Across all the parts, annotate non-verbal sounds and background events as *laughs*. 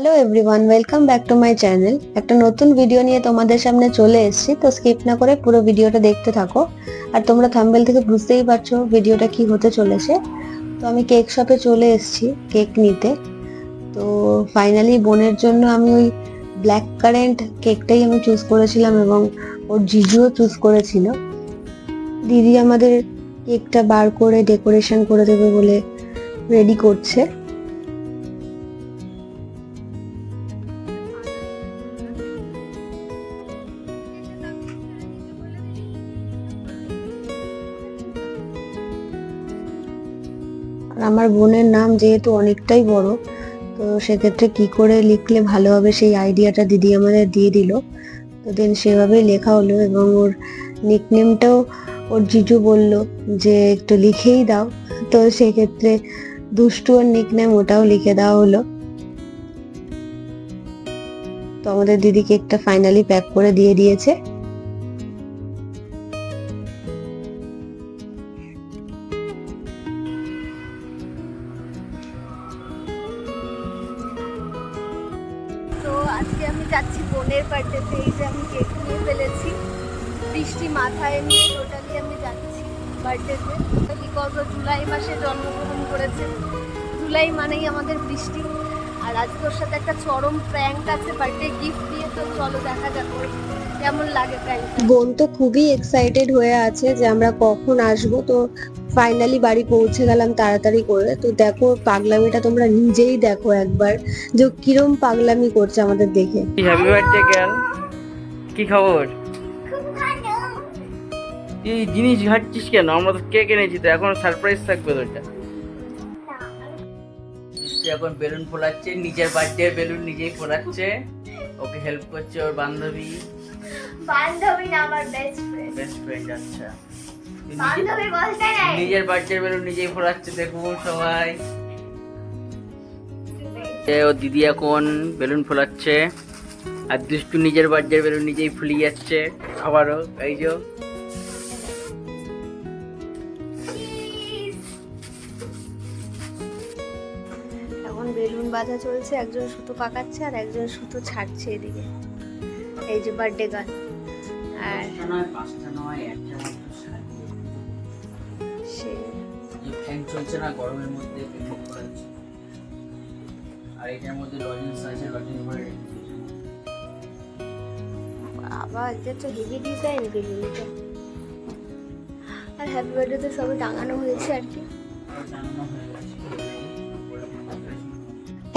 Hello everyone welcome back to my channel একটা নতুন video নিয়ে তোমাদের সামনে চলে এসেছি, তো স্কিপ না করে পুরো ভিডিওটা দেখতে থাকো। আর তোমরা থাম্বেল থেকে বুঝতেই পারছ ভিডিওটা কি হতে চলেছে। তো আমি কেক শপে চলে এসেছি কেক নিতে। তো ফাইনালি বোনের জন্য আমি ওই ব্ল্যাক কারেন্ট কেকটাই আমি চুজ করেছিলাম এবং ওর জিজুও চুজ করেছিল। দিদি আমাদের কেকটা বার করে ডেকোরেশন করে দেবে বলে রেডি করছে। আর আমার বোনের নাম যেহেতু অনেকটাই বড়, তো সেক্ষেত্রে কি করে লিখলে ভালো হবে সেই আইডিয়াটা দিদি আমাদের দিয়ে দিল। তো দেন সেভাবেই লেখা হলো এবং ওর নিকনেমটাও ওর জিজু বলল যে একটু লিখেই দাও। তো সেক্ষেত্রে দুষ্টু ওর নিকনেম ওটাও লিখে দেওয়া হলো। তো আমাদের দিদি কেকটা ফাইনালি প্যাক করে দিয়ে দিয়েছে। বৃষ্টি মাথায় নিয়ে টোটালি আমি যাচ্ছি বার্থডেতে বিকজ ও জুলাই মাসে জন্মগ্রহণ করেছে। জুলাই মানেই আমাদের বৃষ্টি। আর আজকে ওর সাথে একটা চরম প্র্যাঙ্ক আছে বার্থডে গিফট দিয়ে। তো চলো দেখা যাক কেমন লাগে প্র্যাঙ্কটা বোন তো খুবই এক্সাইটেড হয়ে আছে যে আমরা কখন আসব। তো ফাইনালি বাড়ি পৌঁছে গেলাম তাড়াতাড়ি করে। তো দেখো পাগলামিটা তোমরা নিজেই দেখো একবার যে কিরম পাগলামি করছে আমাদের দেখে। হ্যাপি বার্থডে গার্ল কি খবর? এই জিনিস ঘাটছিস কেন? আমরা তো কেক এনেছি তো এখন সারপ্রাইজ থাকবে তো এটা। এখন বেলুন ফোলাচ্ছে নিজের বার্থডে বেলুন নিজেই ফোলাচ্ছে। ওকে হেল্প করছে ওর বান্ধবী। বান্ধবী না আমার বেস্ট ফ্রেন্ড বেস্ট ফ্রেন্ড আচ্ছা। বান্ধবী বলতে নেই। নিজের বার্থডে বেলুন নিজেই ফোলাচ্ছে দেখুন সবাই। এ, ও দিদি এখন বেলুন ফোলাচ্ছে। আর দুষ্টু নিজের বার্থডে বেলুন নিজেই ফুলিয়ে যাচ্ছে। আবারও এই যে। বাঁধা চলছে একজন সুতো পাকাচ্ছে আর একজন সুতো ছাড়ছে এদিকে। এই যে বার্থডে গার্ল আর সে ফ্যান চলছে না গরমের মধ্যে আর এটার মধ্যে লজেন্স আছে লজেন্স ভরে রেখে এটা তো হেভি ডিজাইন বেলুনটা আর হ্যাপি বার্থডে তো সবে টাঙানো হয়েছে আর কি। গেছে।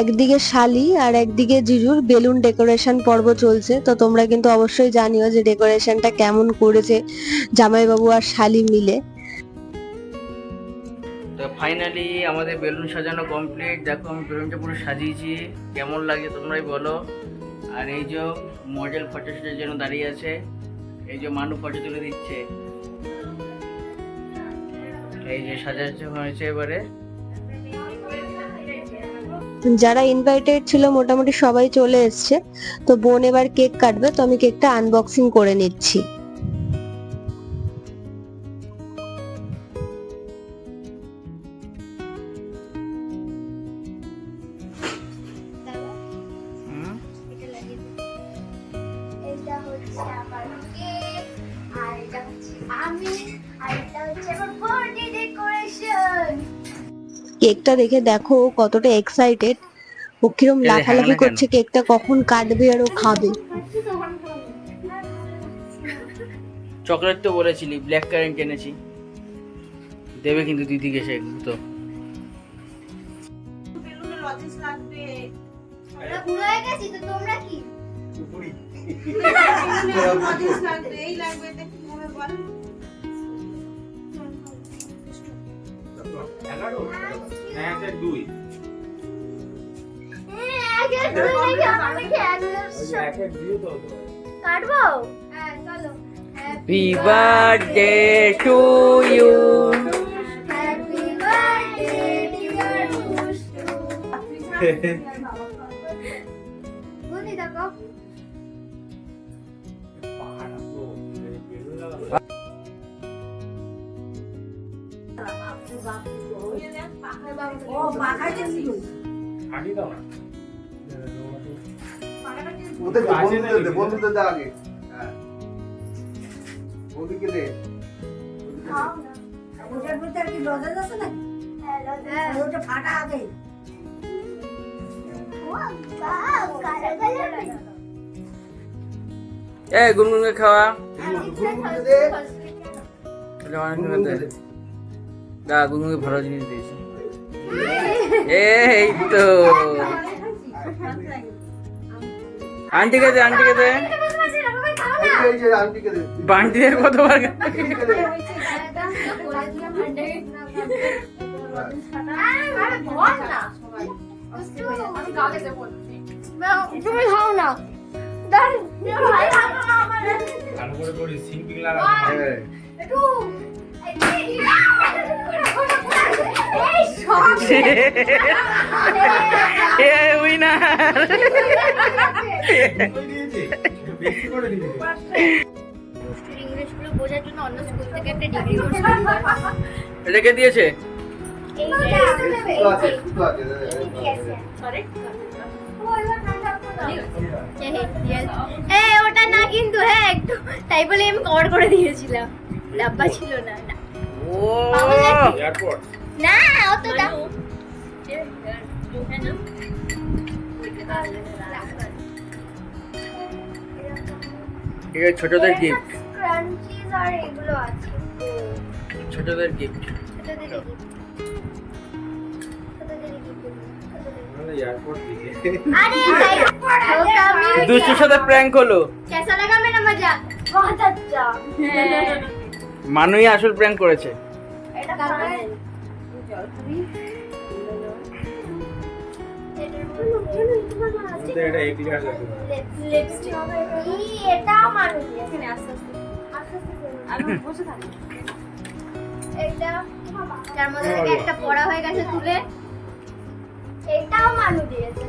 একদিকে শালি আর একদিকে জিজুর বেলুন ডেকোরেশন পর্ব চলছে। তো তোমরা কিন্তু অবশ্যই জানিও যে ডেকোরেশনটা কেমন করেছে জামাইবাবু আর শালি মিলে। তো ফাইনালি আমাদের বেলুন সাজানো কমপ্লিট দেখো আমি বেলুনটা পুরো সাজিয়েছি। কেমন লাগে তোমরাই বলো। আর এই যে মডেল ফটো শুটের জন্য দাঁড়িয়ে আছে। এই যে মানু ফটো তুলে দিচ্ছে। এই যে সাজানো হয়েছে এবারে। যারা ইনভাইটেড ছিল মোটামুটি সবাই চলে এসছে। তো বোন এবার কেক কাটবে, তো আমি কেকটা আনবক্সিং করে নিচ্ছি। কেকটা দেখে দেখো ও কতটা এক্সাইটেড ও কিরম লাফালাফি করছে কেকটা কখন কাটবে আর ও খাবে। চকলেট তো বলেছিলি ব্ল্যাক কারেন্ট এনেছি। দেবে কিন্তু দিদিকে সে তো আমরা বুড়ো হয়ে হ্যাঁ, এক এক দুই কাটবো হ্যাঁ চলো happy birthday to you happy birthday dear দুষ্টু ওদের বন্ধুদের দে বন্ধুদের দে আগে। হ্যাঁ। ওদিকে দে। ওটার ভিতরে কি লজেন্স আছে নাকি ওটা ফাটা আগে এ গুনগুনকে খাওয়া বন্ধুদের দে বন্ধুদের গুনগুনকে ভালো জিনিস দিয়েছে। এই তো। আন্টিকে দে আন্টিকে দে। বান্টি কতবার তুমি *laughs* খাও না রেখে দিয়েছে। এ ওটা না কিন্তু হ্যাঁ একটু। তাই বলে আমি কভার করে দিয়েছিলাম। ডাব্বা ছিল না না। ও। না অতটা। এটা ছোটদের গিফট ছোটদের গিফট মানে *laughs* প্র্যাঙ্ক হলো। মানুই আসল প্র্যাঙ্ক করেছে। এটা এটা এক লিটার লিপস্টিক এটা মানুষ এখানে আস্তে আস্তে আস্তে আস্তে বসে থাকি এটা তার মধ্যে থেকে একটা পড়া হয়ে গেছে তুলে। এটাও মানুষ দিয়েছে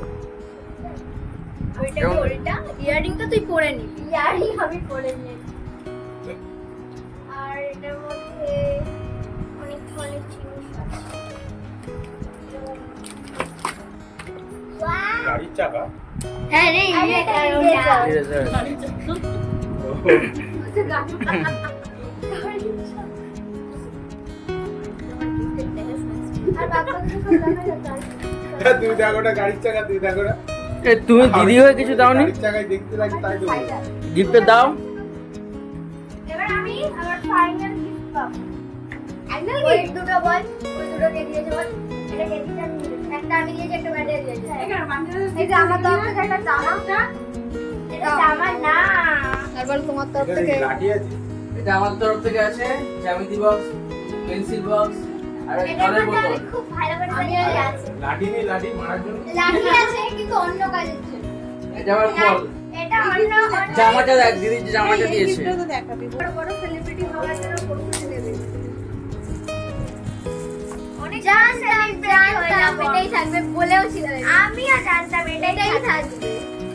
ওইটা? ওইটা ইয়ারিংটা তুই পরে নি ইয়ারিং আমি পরে নিয়েছি আর এটার মধ্যে অনেক অনেক জিনিস আছে। হ্যাঁ না গাড়ির চাকা তুই না তুমি দিদি হয়ে কিছু লাগে তাই তো দাও আমি গিফট দুটো বল, ওই দুটো কে দিয়েছে বল এটা কে। একটা আমি দিয়েছি, একটা ব্যাটে দিয়েছে এই যে আমার তরফ থেকে একটা জামা। এটা জামা না। তারপর তোমার তরফ থেকে আছে? এটা আমার তরফ থেকে আছে জ্যামিতি বক্স পেন্সিল বক্স আর জলের বোতল। আমি খুব ভালো করে আছে লাঠি নেই লাঠি মারার জন্য। লাঠি আছে কিন্তু অন্য কাজের জন্য। এটা আমার ফল এটা অন্য অন্য- জামাটা দেখ দিদি জামাটা দিয়েছে। বড় বড় সেলিব্রিটি হওয়ার জন্য জানতাম জানতাম এটাই থাকবে বলেও ছিল আমিও জানতাম এটাই থাকবে।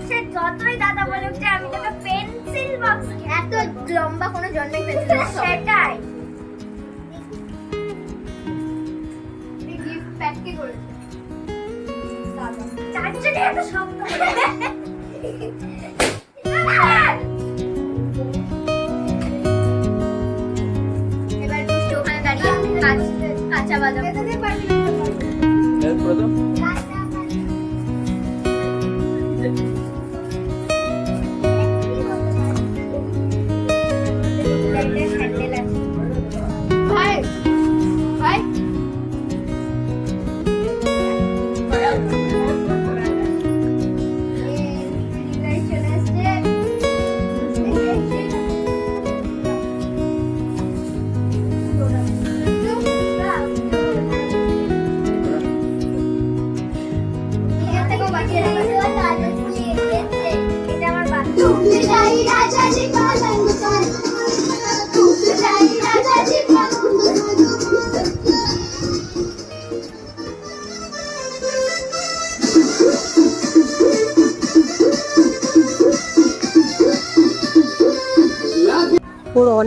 সে যতই দাদা বলুক যে আমি তোকে পেন্সিল বক্স এত লম্বা কোনো জন্মই পেন্সিল *laughs* সেটাই। গিফট প্যাক করেছে। তার জন্য এত শক্ত *laughs* it.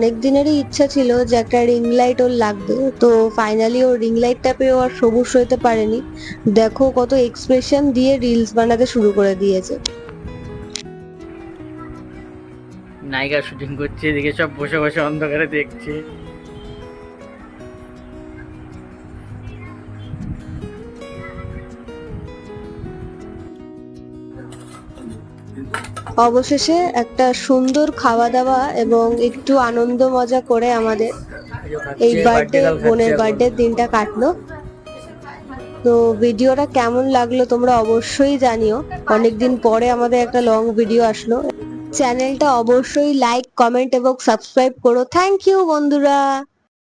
অনেক দিনেরই ইচ্ছা ছিল যে একটা রিং লাইট ওর লাগবে। তো ফাইনালি ও রিং লাইটটা পেয়ে আর সবুজ সইতে পারেনি। দেখো কত এক্সপ্রেশন দিয়ে রিলস বানাতে শুরু করে দিয়েছে। নায়িকা শুটিং করছে, এদিকে সব বসে বসে অন্ধকারে দেখছে। অবশেষে একটা সুন্দর খাওয়া দাওয়া এবং একটু আনন্দ মজা করে আমাদের এই বার্থডে বোনের বার্থডে দিনটা কাটলো। তো ভিডিওটা কেমন লাগল তোমরা অবশ্যই জানিও। অনেকদিন পরে আমাদের একটা লং ভিডিও আসলো। চ্যানেলটা অবশ্যই লাইক কমেন্ট এবং সাবস্ক্রাইব করো। থ্যাংক ইউ বন্ধুরা।